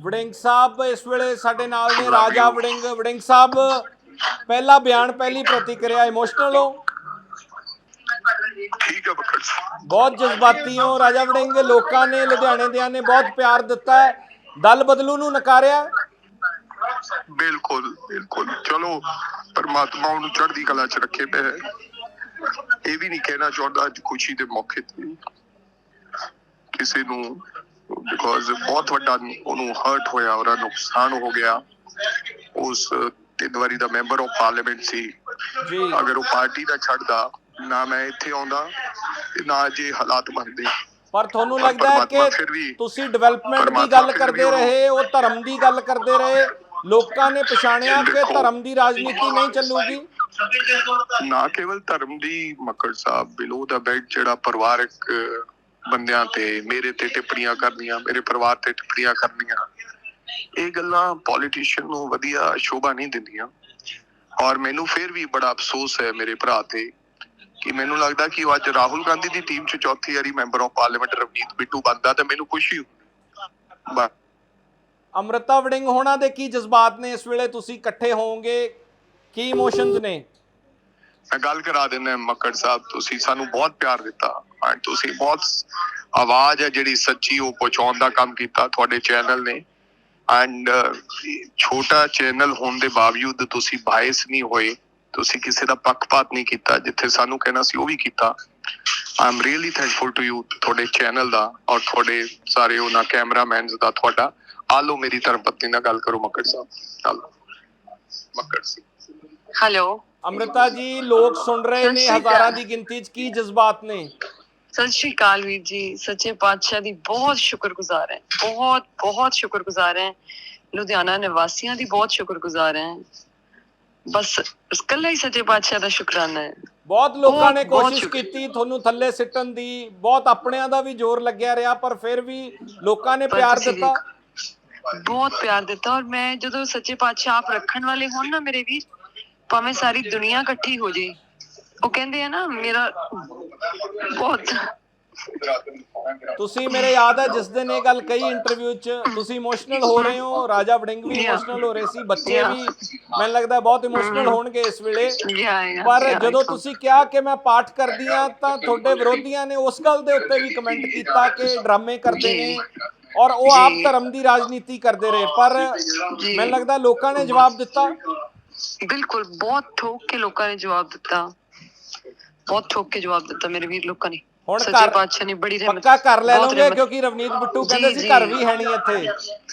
ਵੜਿੰਗ ਸਾਹਿਬ ਇਸ ਵੇਲੇ ਸਾਡੇ ਨਾਲ ਨੇ ਰਾਜਾ ਵੜਿੰਗ ਵੜਿੰਗ ਸਾਹਿਬ ਪਹਿਲਾ ਬਿਆਨ ਪਹਿਲੀ ਪ੍ਰਤੀਕਿਰਿਆ ਇਮੋਸ਼ਨਲ ਹੋ ਬਹੁਤ ਜਜ਼ਬਾਤੀ ਹੋ ਰਾਜਾ ਵੜਿੰਗ ਲੋਕਾਂ ਨੇ ਲੁਧਿਆਣੇ ਦਿਆਂ ਨੇ ਬਹੁਤ ਪਿਆਰ ਦਿੱਤਾ ਹੈ ਦਲ ਬਦਲੂ ਨੂੰ ਨਕਾਰਿਆ। ਬਿਲਕੁਲ ਬਿਲਕੁਲ ਚਲੋ ਪਰਮਾਤਮਾ ਉਹਨੂੰ ਚੜ੍ਹਦੀ ਕਲਾ ਚ ਰੱਖੇ ਪਏ। ਇਹ ਵੀ ਨਹੀਂ ਕਹਿਣਾ ਚਾਹੁੰਦਾ ਅੱਜ ਖੁਸ਼ੀ ਦੇ ਮੌਕੇ ਤੇ ਕਿਸੇ ਨੂੰ ਬਿਕੋਜ਼ ਬਹੁਤ ਵੱਡਾ ਉਹਨੂੰ ਹਰਟ ਹੋਇਆ ਉਹਦਾ ਨੁਕਸਾਨ ਹੋ ਗਿਆ। ਉਸ ਤਿੰਨ ਦਾ ਮੈਂਬਰ ਆਫ ਪਾਰਲੀਮੈਂਟ ਸੀ। ਜੀ। ਅਗਰ ਉਹ ਪਾਰਟੀ ਦਾ ਛੱਡਦਾ ਨਾ ਮੈਂ ਇੱਥੇ ਆਉਂਦਾ ਤੇ ਨਾ ਜੇ ਹਾਲਾਤ ਬਣਦੇ। ਪਰ ਤੁਹਾਨੂੰ ਲੱਗਦਾ ਹੈ ਕਿ ਤੁਸੀਂ ਡਿਵੈਲਪਮੈਂਟ ਦੀ ਗੱਲ ਕਰਦੇ ਰਹੇ ਉਹ ਧਰਮ ਦੀ ਗੱਲ ਕਰਦੇ ਰਹੇ ਲੋਕਾਂ ਨੇ ਪਛਾਣਿਆ ਕਿ। ਧਰਮ ਦੀ ਰਾਜਨੀਤੀ ਨਹੀਂ ਚੱਲੂਗੀ? ਨਾ ਕੇਵਲ ਧਰਮ ਦੀ ਮੱਕੜ ਸਾਹਿਬ ਬਿਲੋ ਦਾ ਬੈਡ ਜਿਹੜਾ ਪਰਿਵਾਰਕ ਬੰਦਿਆਂ ਤੇ, ਮੇਰੇ ਤੇ ਟਿੱਪਣੀਆਂ ਕਰਨੀਆਂ, ਮੇਰੇ ਪਰਿਵਾਰ ਤੇ ਟਿੱਪਣੀਆਂ ਕਰਨੀਆਂ। ਇਹ ਗੱਲਾਂ ਪੋਲੀਟੀਸ਼ੀਅਨ ਨੂੰ ਵਧੀਆ ਸ਼ੋਭਾ ਨਹੀਂ ਦਿੰਦੀਆਂ। ਔਰ ਮੈਨੂੰ ਫਿਰ ਵੀ ਬੜਾ ਅਫਸੋਸ ਹੈ ਮੇਰੇ ਭਰਾ ਤੇ, ਕਿ ਮੈਨੂੰ ਲੱਗਦਾ ਕਿ ਉਹ ਅੱਜ ਰਾਹੁਲ ਗਾਂਧੀ ਦੀ ਟੀਮ 'ਚ ਚੌਥੀ ਵਾਰੀ member of parliament Ravneet Bittu ਬਣਦਾ ਤੇ ਮੈਨੂੰ ਖੁਸ਼ੀ ਹੋਊ। ਬਸ। ਵੜਿੰਗ ਹੋਣਾ ਦੇ ਕੀ ਜਜ਼ਬਾਤ ਨੇ? ਇਸ ਵੇਲੇ ਤੁਸੀਂ ਇਕੱਠੇ ਹੋਵੋਗੇ। ਕੀ ਇਮੋਸ਼ਨਸ ਨੇ? ਮੈਂ ਗੱਲ ਕਰਾ ਦਿੰਦਾ ਮੱਕੜ ਸਾਹਿਬ, ਤੁਸੀਂ ਸਾਨੂੰ ਬਹੁਤ ਪਿਆਰ ਦਿੱਤਾ। ਐਂਡ ਤੁਸੀਂ ਬਹੁਤ ਆਵਾਜ਼ ਹੈ ਜਿਹੜੀ ਸੱਚੀ ਉਹ ਪਹੁੰਚਾਉਣ ਦਾ ਕੰਮ ਕੀਤਾ ਤੁਹਾਡੇ ਚੈਨਲ ਨੇ। ਐਂਡ ਛੋਟਾ ਚੈਨਲ ਹੋਣ ਦੇ ਬਾਵਜੂਦ ਤੁਸੀਂ ਬਾਇਸ ਨਹੀਂ ਹੋਏ। ਤੁਸੀਂ ਕਿਸੇ ਦਾ ਪੱਖਪਾਤ ਨਹੀਂ ਕੀਤਾ, ਜਿੱਥੇ ਸਾਨੂੰ ਕਹਿਣਾ ਸੀ ਉਹ ਵੀ ਕੀਤਾ। I am really thankful to you ਤੁਹਾਡੇ ਚੈਨਲ ਦਾ ਔਰ ਤੁਹਾਡੇ ਸਾਰੇ ਉਹਨਾਂ ਕੈਮਰਾਮੈਨਸ ਦਾ, ਤੁਹਾਡਾ। ਆਲੋ ਮੇਰੀ ਧਰਮ ਪਤਨੀ ਨਾਲ ਗੱਲ ਕਰੋ ਮੱਕੜ ਸਾਹਿਬ। ਆਲੋ ਮੱਕੜ ਸਿੰਘ ਹੈਲੋ ਅੰਮ੍ਰਿਤਾ ਜੀ ਲੋਕ ਸੁਣ ਰਹੇ ਨੇ। ਹਜ਼ਾਰਾਂ ਦੀ ਗਿਣਤੀ 'ਚ ਕੀ ਜਜ਼ਬਾਤ ਨੇ? ਸਤਿ ਸ਼੍ਰੀ ਅਕਾਲ ਵੀਰ ਜੀ ਸੱਚੇ ਪਾਤਸ਼ਾਹ ਦੀ ਬਹੁਤ ਸ਼ੁਕਰਗੁਜ਼ਾਰ ਹੈ। ਬਹੁਤ ਬਹੁਤ ਸ਼ੁਕਰਗੁਜ਼ਾਰ ਹੈ। ਲੁਧਿਆਣਾ ਨਿਵਾਸੀਆਂ ਦੀ ਬਹੁਤ ਸ਼ੁਕਰਗੁਜ਼ਾਰ ਹੈ। ਬਸ ਇਕੱਲਾ ਹੀ ਸੱਚੇ ਪਾਤਸ਼ਾਹ ਦਾ ਸ਼ੁਕਰਾਨਾ ਹੈ। ਬਹੁਤ ਲੋਕਾਂ ਨੇ ਕੋਸ਼ਿਸ਼। ਕੀਤੀ ਤੁਹਾਨੂੰ ਥੱਲੇ ਸਿੱਟਣ ਦੀ। ਬਹੁਤ ਆਪਣਿਆਂ ਦਾ ਵੀ ਜ਼ੋਰ ਲੱਗਿਆ ਰਿਹਾ ਪਰ ਫਿਰ ਵੀ ਲੋਕਾਂ ਨੇ ਪਿਆਰ ਦਿੱਤਾ। ਬਹੁਤ ਪਿਆਰ ਦਿੱਤਾ। ਔਰ ਮੈਂ ਜਦੋਂ ਸੱਚੇ ਪਾਤਸ਼ਾਹ ਆਪ ਰੱਖਣ ਵਾਲੇ ਹੋਣ ਨਾ ਮੇਰੇ ਵੀਰ ਭਾਵੇਂ ਸਾਰੀ ਦੁਨੀਆ ਇਕੱਠੀ ਹੋ ਜੇ ਉਹ ਕਹਿੰਦੇ ਆ ਨਾ ਮੇਰਾ ਬਹੁਤ ਤੁਸੀਂ ਮੇਰੇ ਯਾਦ ਹੈ ਜਿਸ ਦਿਨ ਇਹ ਗੱਲ ਕਹੀ ਇੰਟਰਵਿਊ 'ਚ ਤੁਸੀਂ ਇਮੋਸ਼ਨਲ ਹੋ ਰਹੇ ਹੋ ਰਾਜਾ ਵੜਿੰਗ ਵੀ. ਇਮੋਸ਼ਨਲ ਹੋ ਰਹੇ ਸੀ ਬੱਚੇ. ਵੀ ਮੈਨੂੰ ਲੱਗਦਾ ਬਹੁਤ ਇਮੋਸ਼ਨਲ ਹੋਣਗੇ ਇਸ ਵੇਲੇ ਪਰ ਜਦੋਂ ਤੁਸੀਂ ਕਿਹਾ ਕਿ ਮੈਂ ਪਾਠ ਕਰਦੀ ਆ ਤਾਂ ਤੁਹਾਡੇ ਵਿਰੋਧੀਆਂ ਨੇ ਉਸ ਗੱਲ ਦੇ ਉੱਤੇ ਵੀ ਕਮੈਂਟ ਕੀਤਾ ਕਿ ਡਰਾਮੇ ਕਰਦੇ। ਨੇ ਔਰ ਉਹ ਆਪ। ਧਰਮ ਦੀ ਰਾਜਨੀਤੀ ਕਰਦੇ ਰਹੇ ਪਰ। ਮੈਨੂੰ ਲੱਗਦਾ ਲੋਕਾਂ ਨੇ ਜਵਾਬ ਦਿੱਤਾ ਬਿਲਕੁਲ ਬਹੁਤ ਠੋਕ ਕੇ ਲੋਕਾਂ ਨੇ ਜਵਾਬ ਦਿੱਤਾ। ਬਹੁਤ ਠੋਕ ਕੇ ਜਵਾਬ ਦਿੱਤਾ ਮੇਰੇ ਵੀਰ ਲੋਕਾਂ ਨੇ। ਹੁਣ ਸੱਚੇ ਪਾਤਸ਼ਾਹ ਨੇ ਬੜੀ ਰਹਿਮਤ ਪੱਕਾ ਕਰ ਲੈ ਲਓਗੇ ਕਿਉਂਕਿ ਰਵਨੀਤ ਬਿੱਟੂ ਕਹਿੰਦੇ ਸੀ। ਘਰ ਵੀ ਹੈ ਨਹੀਂ ਇੱਥੇ।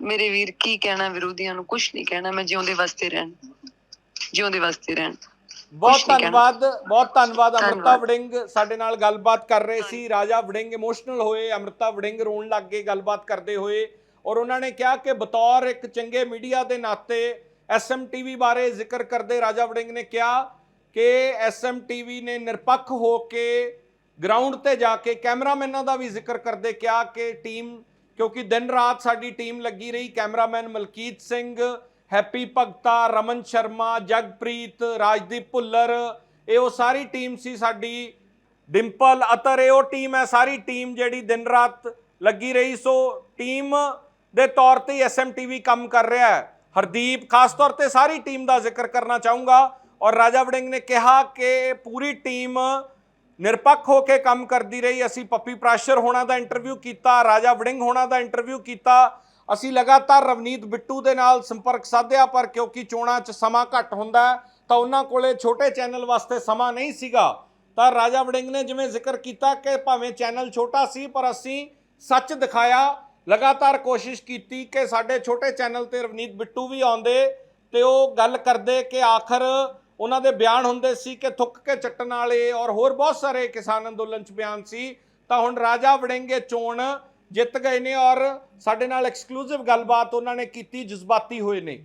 ਮੇਰੇ ਵੀਰ ਕੀ ਕਹਿਣਾ ਵਿਰੋਧੀਆਂ ਨੂੰ? ਕੁਝ ਨਹੀਂ ਕਹਿਣਾ ਮੈਂ ਜਿਉਂਦੇ ਵਾਸਤੇ ਰਹਿਣ। ਜਿਉਂਦੇ ਵਾਸਤੇ ਰਹਿਣ। ਬਹੁਤ। ਧੰਨਵਾਦ ਬਹੁਤ ਧੰਨਵਾਦ ਅਮਰਤਾ। ਵੜਿੰਗ ਸਾਡੇ ਨਾਲ ਗੱਲਬਾਤ ਕਰ ਰਹੇ ਸੀ। ਰਾਜਾ ਵੜਿੰਗ ਇਮੋਸ਼ਨਲ ਹੋਏ ਅਮਰਤਾ ਵੜਿੰਗ ਰੋਣ ਲੱਗ ਗਏ ਗੱਲਬਾਤ ਕਰਦੇ ਹੋਏ। ਔਰ ਉਹਨਾਂ ਨੇ ਕਿਹਾ ਕਿ ਬਤੌਰ ਇੱਕ ਚੰਗੇ ਮੀਡੀਆ ਦੇ ਨਾਤੇ ਐਸਐਮਟੀਵੀ ਬਾਰੇ ਜ਼ਿਕਰ ਕਰਦੇ ਰਾਜਾ ਵੜਿੰਗ ਨੇ ਕਿਹਾ ਕਿ ਐਸਐਮਟੀਵੀ ਨੇ ਨਿਰਪੱਖ ਹੋ ਕੇ ਗਰਾਊਂਡ ਤੇ ਜਾ ਕੇ ਕੈਮਰਾਮੈਨਾਂ ਦਾ ਵੀ ਜ਼ਿਕਰ ਕਰਦੇ ਕਿਹਾ ਕਿ ਟੀਮ, ਕਿਉਂਕਿ ਦਿਨ ਰਾਤ ਸਾਡੀ ਟੀਮ ਲੱਗੀ ਰਹੀ, ਕੈਮਰਾਮੈਨ ਮਲਕੀਤ ਸਿੰਘ, ਹੈਪੀ ਭਗਤਾ, ਰਮਨ ਸ਼ਰਮਾ, ਜਗਪ੍ਰੀਤ, ਰਾਜਦੀਪ ਭੁੱਲਰ, ਇਹ ਉਹ ਸਾਰੀ ਟੀਮ ਸੀ ਸਾਡੀ। ਡਿੰਪਲ, ਅਤਰ, ਇਹ ਉਹ ਟੀਮ ਹੈ, ਸਾਰੀ ਟੀਮ ਜਿਹੜੀ ਦਿਨ ਰਾਤ ਲੱਗੀ ਰਹੀ। ਸੋ ਟੀਮ ਦੇ ਤੌਰ ਤੇ ਐਸਐਮਟੀਵੀ ਕੰਮ ਕਰ ਰਿਹਾ ਹੈ। ਹਰਦੀਪ, ਖਾਸ ਤੌਰ ਤੇ ਸਾਰੀ ਟੀਮ ਦਾ ਜ਼ਿਕਰ ਕਰਨਾ ਚਾਹੂੰਗਾ ਔਰ ਰਾਜਾ ਵੜਿੰਗ ਨੇ ਕਿਹਾ ਕਿ ਪੂਰੀ ਟੀਮ ਨਿਰਪੱਖ ਹੋ ਕੇ ਕੰਮ ਕਰਦੀ ਰਹੀ। ਅਸੀਂ ਪੱਪੀ ਪ੍ਰਾਸ਼ਰ ਹੋਣਾ ਦਾ ਇੰਟਰਵਿਊ ਕੀਤਾ, ਰਾਜਾ ਵੜਿੰਗ ਹੋਣਾ ਦਾ ਇੰਟਰਵਿਊ ਕੀਤਾ। ਅਸੀਂ ਲਗਾਤਾਰ ਰਵਨੀਤ ਬਿੱਟੂ ਦੇ ਨਾਲ ਸੰਪਰਕ ਸਾਧਿਆ, ਪਰ ਕਿਉਂਕਿ ਚੋਣਾਂ 'ਚ ਸਮਾਂ ਘੱਟ ਹੁੰਦਾ ਤਾਂ ਉਹਨਾਂ ਕੋਲੇ ਛੋਟੇ ਚੈਨਲ ਵਾਸਤੇ ਸਮਾਂ ਨਹੀਂ ਸੀਗਾ। ਤਾਂ ਰਾਜਾ ਵੜਿੰਗ ਨੇ ਜਿਵੇਂ ਜ਼ਿਕਰ ਕੀਤਾ ਕਿ ਭਾਵੇਂ ਚੈਨਲ ਛੋਟਾ ਸੀ, ਪਰ ਅਸੀਂ ਸੱਚ ਦਿਖਾਇਆ ਲਗਾਤਾਰ ਕੋਸ਼ਿਸ਼ ਕੀਤੀ ਕਿ ਸਾਡੇ ਛੋਟੇ ਚੈਨਲ ਤੇ ਰਵਨੀਤ ਬਿੱਟੂ ਵੀ ਆਉਂਦੇ ਤੇ ਉਹ ਗੱਲ ਕਰਦੇ ਕਿ ਆਖਰ ਉਹਨਾਂ ਦੇ ਬਿਆਨ ਹੁੰਦੇ ਸੀ ਕਿ ਥੁੱਕ ਕੇ ਚੱਟਣ ਵਾਲੇ ਔਰ ਹੋਰ ਬਹੁਤ ਸਾਰੇ ਕਿਸਾਨ ਅੰਦੋਲਨ ਚ ਬਿਆਨ ਸੀ, ਤਾਂ ਹੁਣ ਰਾਜਾ ਵੜਿੰਗੇ ਚੋਣ ਜਿੱਤ ਗਏ ਨੇ ਔਰ ਸਾਡੇ ਨਾਲ ਐਕਸਕਲੂਸਿਵ ਗੱਲਬਾਤ ਉਹਨਾਂ ਨੇ ਕੀਤੀ, ਜਜ਼ਬਾਤੀ ਹੋਏ ਨੇ।